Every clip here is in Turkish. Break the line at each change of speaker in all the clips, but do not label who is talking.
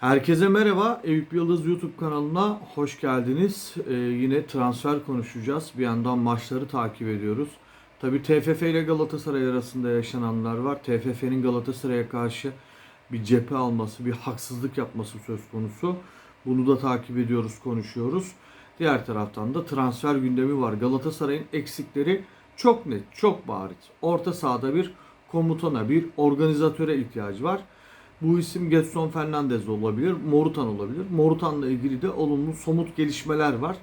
Herkese merhaba. Eyüp Yıldız YouTube kanalına hoş geldiniz. Ee, yine transfer konuşacağız. Bir yandan maçları takip ediyoruz. Tabii TFF ile Galatasaray arasında yaşananlar var. TFF'nin Galatasaray'a karşı bir cephe alması, bir haksızlık yapması söz konusu. Bunu da takip ediyoruz, konuşuyoruz. Diğer taraftan da transfer gündemi var. Galatasaray'ın eksikleri çok net, çok bariz. Orta sahada bir komutana, bir organizatöre ihtiyacı var. Bu isim Getson Fernandez olabilir, Morutan olabilir. Morutan'la ilgili de olumlu somut gelişmeler var.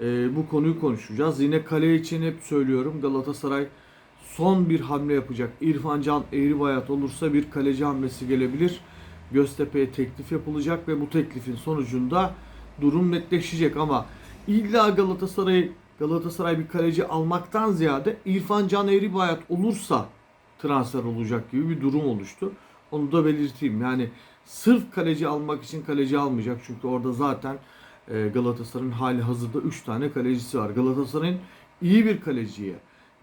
Ee, bu konuyu konuşacağız. Yine kale için hep söylüyorum Galatasaray son bir hamle yapacak. İrfan Can Eğribayat olursa bir kaleci hamlesi gelebilir. Göztepe'ye teklif yapılacak ve bu teklifin sonucunda durum netleşecek ama illa Galatasaray Galatasaray bir kaleci almaktan ziyade İrfan Can Eğribayat olursa transfer olacak gibi bir durum oluştu. Onu da belirteyim. Yani sırf kaleci almak için kaleci almayacak. Çünkü orada zaten e, Galatasaray'ın hali hazırda 3 tane kalecisi var. Galatasaray'ın iyi bir kaleciye,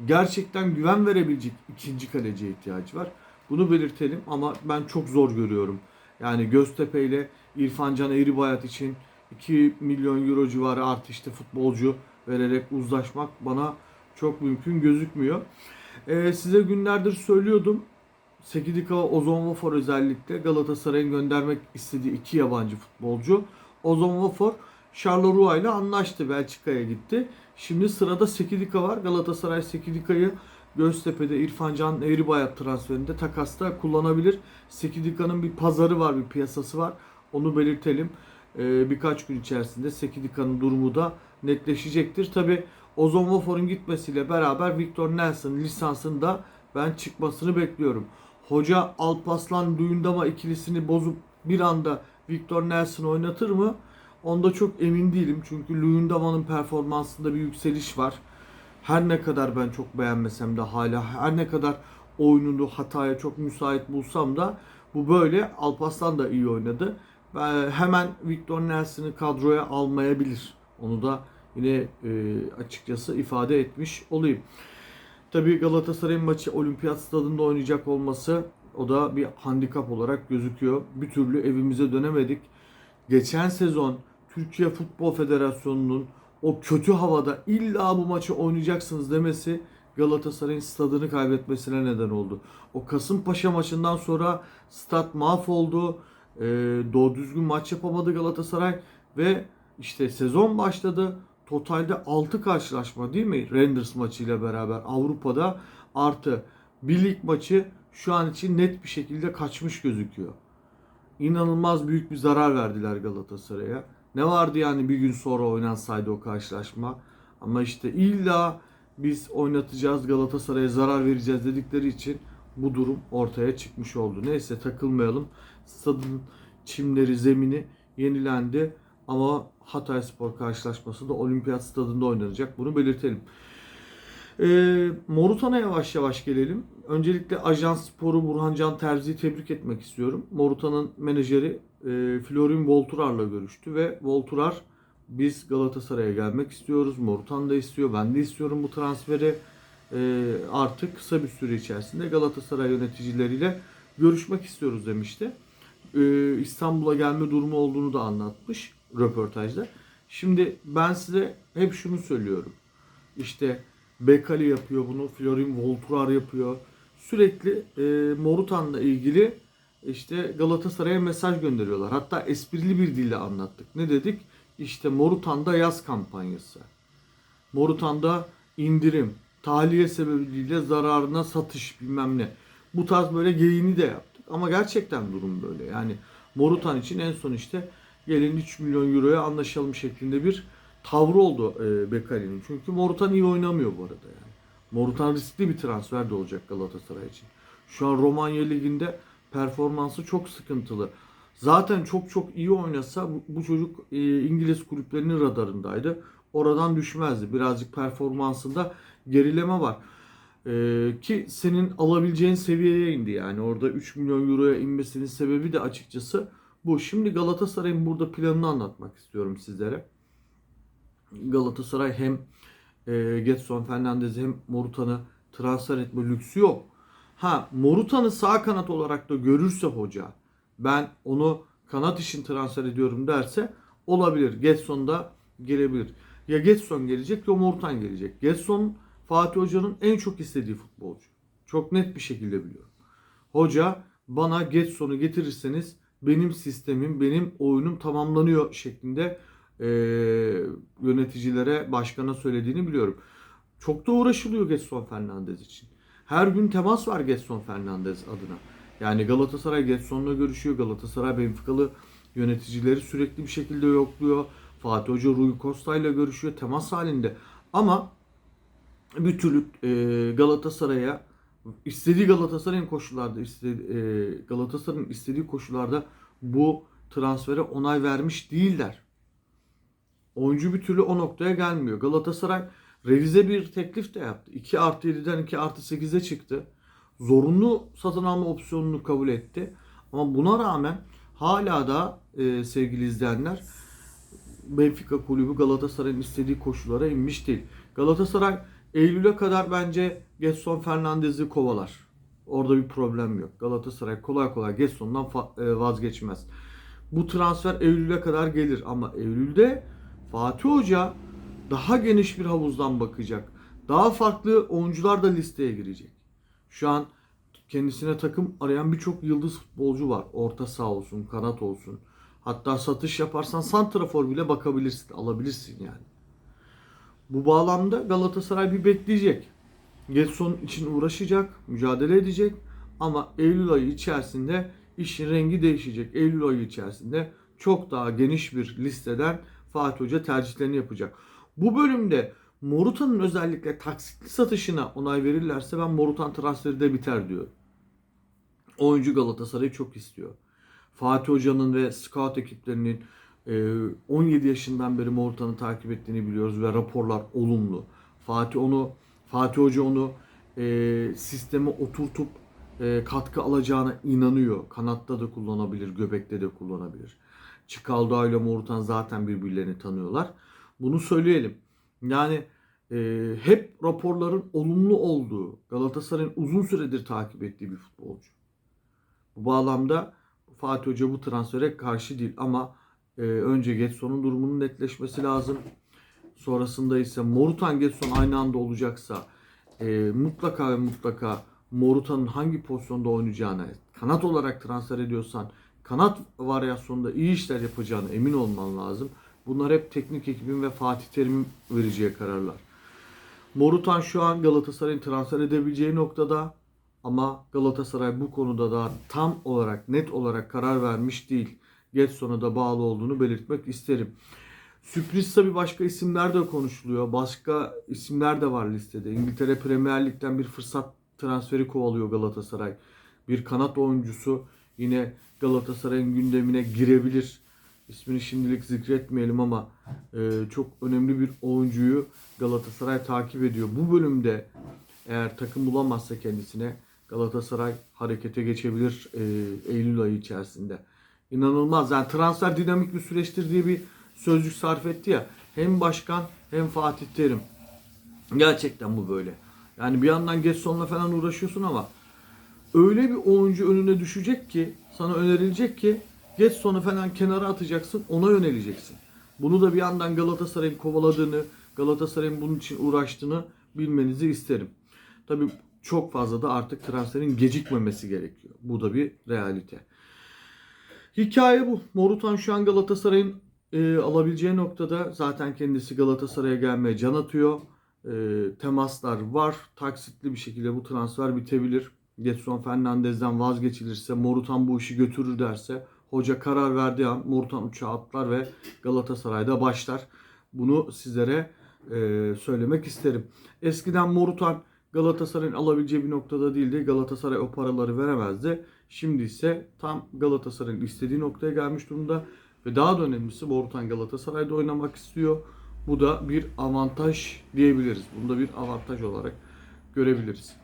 gerçekten güven verebilecek ikinci kaleciye ihtiyacı var. Bunu belirtelim ama ben çok zor görüyorum. Yani Göztepe ile İrfan Can Eğribayat için 2 milyon euro civarı artı işte futbolcu vererek uzlaşmak bana çok mümkün gözükmüyor. Ee, size günlerdir söylüyordum. Sekidika Ozon Vafor özellikle Galatasaray'ın göndermek istediği iki yabancı futbolcu. Ozon Vafor Charleroi ile anlaştı. Belçika'ya gitti. Şimdi sırada Sekidika var. Galatasaray Sekidika'yı Göztepe'de İrfan Can Eğribayat transferinde takasta kullanabilir. Sekidika'nın bir pazarı var, bir piyasası var. Onu belirtelim. Ee, birkaç gün içerisinde Sekidika'nın durumu da netleşecektir. Tabi Ozon Vafor'un gitmesiyle beraber Victor Nelson lisansını da ben çıkmasını bekliyorum. Hoca Alpaslan Duyundama ikilisini bozup bir anda Victor Nelson oynatır mı? Onda çok emin değilim. Çünkü Luyendama'nın performansında bir yükseliş var. Her ne kadar ben çok beğenmesem de hala her ne kadar oyununu hataya çok müsait bulsam da bu böyle. Alpaslan da iyi oynadı. Ben hemen Victor Nelson'ı kadroya almayabilir. Onu da yine e, açıkçası ifade etmiş olayım. Tabii Galatasaray'ın maçı olimpiyat stadında oynayacak olması o da bir handikap olarak gözüküyor. Bir türlü evimize dönemedik. Geçen sezon Türkiye Futbol Federasyonu'nun o kötü havada illa bu maçı oynayacaksınız demesi Galatasaray'ın stadını kaybetmesine neden oldu. O Kasımpaşa maçından sonra stat mahvoldu. Ee, doğru düzgün maç yapamadı Galatasaray ve işte sezon başladı. Totalde 6 karşılaşma değil mi? Renders maçıyla beraber Avrupa'da artı bir lig maçı şu an için net bir şekilde kaçmış gözüküyor. İnanılmaz büyük bir zarar verdiler Galatasaray'a. Ne vardı yani bir gün sonra oynansaydı o karşılaşma. Ama işte illa biz oynatacağız Galatasaray'a zarar vereceğiz dedikleri için bu durum ortaya çıkmış oldu. Neyse takılmayalım. Stadın çimleri, zemini yenilendi. Ama Hatay Spor karşılaşması da olimpiyat stadında oynanacak. Bunu belirtelim. E, Morutan'a yavaş yavaş gelelim. Öncelikle Ajans Spor'u Burhan Can Terzi'yi tebrik etmek istiyorum. Morutan'ın menajeri e, Florin Volturar'la görüştü ve Volturar biz Galatasaray'a gelmek istiyoruz. Morutan da istiyor. Ben de istiyorum bu transferi. E, artık kısa bir süre içerisinde Galatasaray yöneticileriyle görüşmek istiyoruz demişti. E, İstanbul'a gelme durumu olduğunu da anlatmış röportajda. Şimdi ben size hep şunu söylüyorum. İşte Bekali yapıyor bunu, Florin Volturar yapıyor. Sürekli e, Morutan'la ilgili işte Galatasaray'a mesaj gönderiyorlar. Hatta esprili bir dille anlattık. Ne dedik? İşte Morutan'da yaz kampanyası. Morutan'da indirim, tahliye sebebiyle zararına satış bilmem ne. Bu tarz böyle geyiğini de yaptık. Ama gerçekten durum böyle. Yani Morutan için en son işte gelin 3 milyon euroya anlaşalım şeklinde bir tavrı oldu e, Bekali'nin. Çünkü Morutan iyi oynamıyor bu arada yani. Morutan riskli bir transfer de olacak Galatasaray için. Şu an Romanya Ligi'nde performansı çok sıkıntılı. Zaten çok çok iyi oynasa bu, bu çocuk e, İngiliz kulüplerinin radarındaydı. Oradan düşmezdi. Birazcık performansında gerileme var. E, ki senin alabileceğin seviyeye indi yani. Orada 3 milyon euroya inmesinin sebebi de açıkçası bu. Şimdi Galatasaray'ın burada planını anlatmak istiyorum sizlere. Galatasaray hem e, Getson Fernandez'i hem Morutan'ı transfer etme lüksü yok. Ha Morutan'ı sağ kanat olarak da görürse hoca ben onu kanat için transfer ediyorum derse olabilir. Getson da gelebilir. Ya Getson gelecek ya Morutan gelecek. Getson Fatih Hoca'nın en çok istediği futbolcu. Çok net bir şekilde biliyorum. Hoca bana Getson'u getirirseniz benim sistemim, benim oyunum tamamlanıyor şeklinde e, yöneticilere, başkana söylediğini biliyorum. Çok da uğraşılıyor Getson Fernandez için. Her gün temas var Getson Fernandez adına. Yani Galatasaray Getson'la görüşüyor. Galatasaray Benfica'lı yöneticileri sürekli bir şekilde yokluyor. Fatih Hoca Rui Costa ile görüşüyor. Temas halinde. Ama bir türlü e, Galatasaray'a istediği Galatasaray'ın koşullarda istedi, e, Galatasaray'ın istediği koşullarda bu transfere onay vermiş değiller. Oyuncu bir türlü o noktaya gelmiyor. Galatasaray revize bir teklif de yaptı. 2 artı 7'den 2 artı 8'e çıktı. Zorunlu satın alma opsiyonunu kabul etti. Ama buna rağmen hala da e, sevgili izleyenler Benfica kulübü Galatasaray'ın istediği koşullara inmiş değil. Galatasaray Eylül'e kadar bence Getson Fernandez'i kovalar. Orada bir problem yok. Galatasaray kolay kolay Getson'dan fa- e, vazgeçmez. Bu transfer Eylül'e kadar gelir ama Eylül'de Fatih Hoca daha geniş bir havuzdan bakacak. Daha farklı oyuncular da listeye girecek. Şu an kendisine takım arayan birçok yıldız futbolcu var. Orta saha olsun, kanat olsun. Hatta satış yaparsan santrafor bile bakabilirsin, alabilirsin yani. Bu bağlamda Galatasaray bir bekleyecek. Getson için uğraşacak, mücadele edecek ama Eylül ayı içerisinde işin rengi değişecek. Eylül ayı içerisinde çok daha geniş bir listeden Fatih Hoca tercihlerini yapacak. Bu bölümde Morutan'ın özellikle taksitli satışına onay verirlerse ben Morutan transferi de biter diyor. Oyuncu Galatasaray'ı çok istiyor. Fatih Hoca'nın ve scout ekiplerinin 17 yaşından beri Morutan'ı takip ettiğini biliyoruz ve raporlar olumlu. Fatih onu Fatih Hoca onu e, sisteme oturtup e, katkı alacağına inanıyor. Kanatta da kullanabilir, göbekte de kullanabilir. Çikaldo ile Morutan zaten birbirlerini tanıyorlar. Bunu söyleyelim. Yani e, hep raporların olumlu olduğu, Galatasaray'ın uzun süredir takip ettiği bir futbolcu. Bu bağlamda Fatih Hoca bu transfere karşı değil ama e, önce Getson'un durumunun netleşmesi lazım. Sonrasında ise Morutan Getson aynı anda olacaksa e, mutlaka ve mutlaka Morutan'ın hangi pozisyonda oynayacağını kanat olarak transfer ediyorsan kanat varyasyonunda iyi işler yapacağını emin olman lazım. Bunlar hep teknik ekibin ve Fatih Terim'in vereceği kararlar. Morutan şu an Galatasaray'ın transfer edebileceği noktada ama Galatasaray bu konuda da tam olarak net olarak karar vermiş değil. Getson'a da bağlı olduğunu belirtmek isterim. Sürpriz tabi başka isimler de konuşuluyor. Başka isimler de var listede. İngiltere Premier Lig'den bir fırsat transferi kovalıyor Galatasaray. Bir kanat oyuncusu yine Galatasaray'ın gündemine girebilir. İsmini şimdilik zikretmeyelim ama e, çok önemli bir oyuncuyu Galatasaray takip ediyor. Bu bölümde eğer takım bulamazsa kendisine Galatasaray harekete geçebilir e, Eylül ayı içerisinde. İnanılmaz. Yani transfer dinamik bir süreçtir diye bir sözcük sarf etti ya. Hem başkan hem Fatih Terim. Gerçekten bu böyle. Yani bir yandan Getson'la falan uğraşıyorsun ama öyle bir oyuncu önüne düşecek ki sana önerilecek ki Getson'u falan kenara atacaksın ona yöneleceksin. Bunu da bir yandan Galatasaray'ın kovaladığını, Galatasaray'ın bunun için uğraştığını bilmenizi isterim. Tabii çok fazla da artık transferin gecikmemesi gerekiyor. Bu da bir realite. Hikaye bu. Morutan şu an Galatasaray'ın e, alabileceği noktada zaten kendisi Galatasaray'a gelmeye can atıyor. E, temaslar var. Taksitli bir şekilde bu transfer bitebilir. Getson Fernandez'den vazgeçilirse, Morutan bu işi götürür derse hoca karar verdiği an Morutan uçağa atlar ve Galatasaray'da başlar. Bunu sizlere e, söylemek isterim. Eskiden Morutan Galatasaray'ın alabileceği bir noktada değildi. Galatasaray o paraları veremezdi. Şimdi ise tam Galatasaray'ın istediği noktaya gelmiş durumda. Ve daha da önemlisi Morutan Galatasaray'da oynamak istiyor. Bu da bir avantaj diyebiliriz. Bunu da bir avantaj olarak görebiliriz.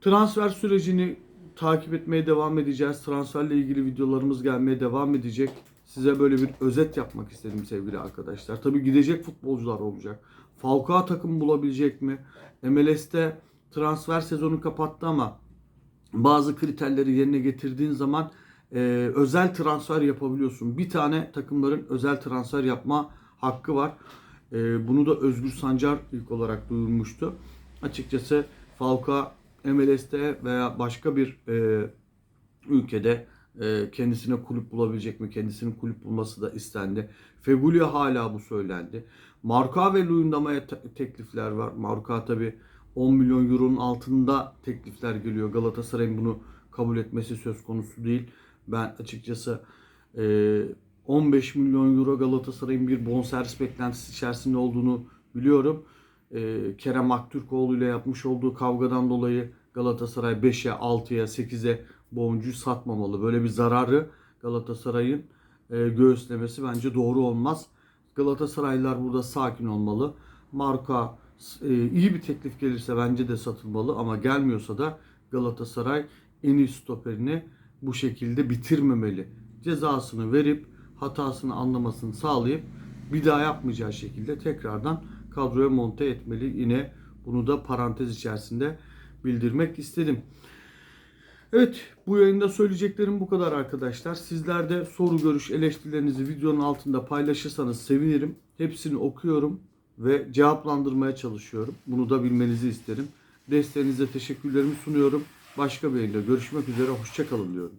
Transfer sürecini takip etmeye devam edeceğiz. Transferle ilgili videolarımız gelmeye devam edecek. Size böyle bir özet yapmak istedim sevgili arkadaşlar. Tabii gidecek futbolcular olacak. Falcao takım bulabilecek mi? MLS'te transfer sezonu kapattı ama bazı kriterleri yerine getirdiğin zaman e, özel transfer yapabiliyorsun. Bir tane takımların özel transfer yapma hakkı var. E, bunu da Özgür Sancar ilk olarak duyurmuştu. Açıkçası Falka MLS'te veya başka bir e, ülkede e, kendisine kulüp bulabilecek mi? Kendisinin kulüp bulması da istendi. Fegüli'ye hala bu söylendi. Marka ve Luyendama'ya te- teklifler var. Marka tabi 10 milyon euronun altında teklifler geliyor. Galatasaray'ın bunu kabul etmesi söz konusu değil. Ben açıkçası e, 15 milyon euro Galatasaray'ın bir bonservis beklentisi içerisinde olduğunu biliyorum. E, Kerem Aktürkoğlu ile yapmış olduğu kavgadan dolayı Galatasaray 5'e, 6'ya, 8'e bu oyuncuyu satmamalı. Böyle bir zararı Galatasaray'ın e, göğüslemesi bence doğru olmaz. Galatasaraylılar burada sakin olmalı. Marka e, iyi bir teklif gelirse bence de satılmalı ama gelmiyorsa da Galatasaray en iyi stoperini bu şekilde bitirmemeli. Cezasını verip hatasını anlamasını sağlayıp bir daha yapmayacağı şekilde tekrardan kadroya monte etmeli. Yine bunu da parantez içerisinde bildirmek istedim. Evet bu yayında söyleyeceklerim bu kadar arkadaşlar. Sizler de soru görüş eleştirilerinizi videonun altında paylaşırsanız sevinirim. Hepsini okuyorum ve cevaplandırmaya çalışıyorum. Bunu da bilmenizi isterim. Desteğinize teşekkürlerimi sunuyorum. Başka bir yayında görüşmek üzere. Hoşçakalın diyorum.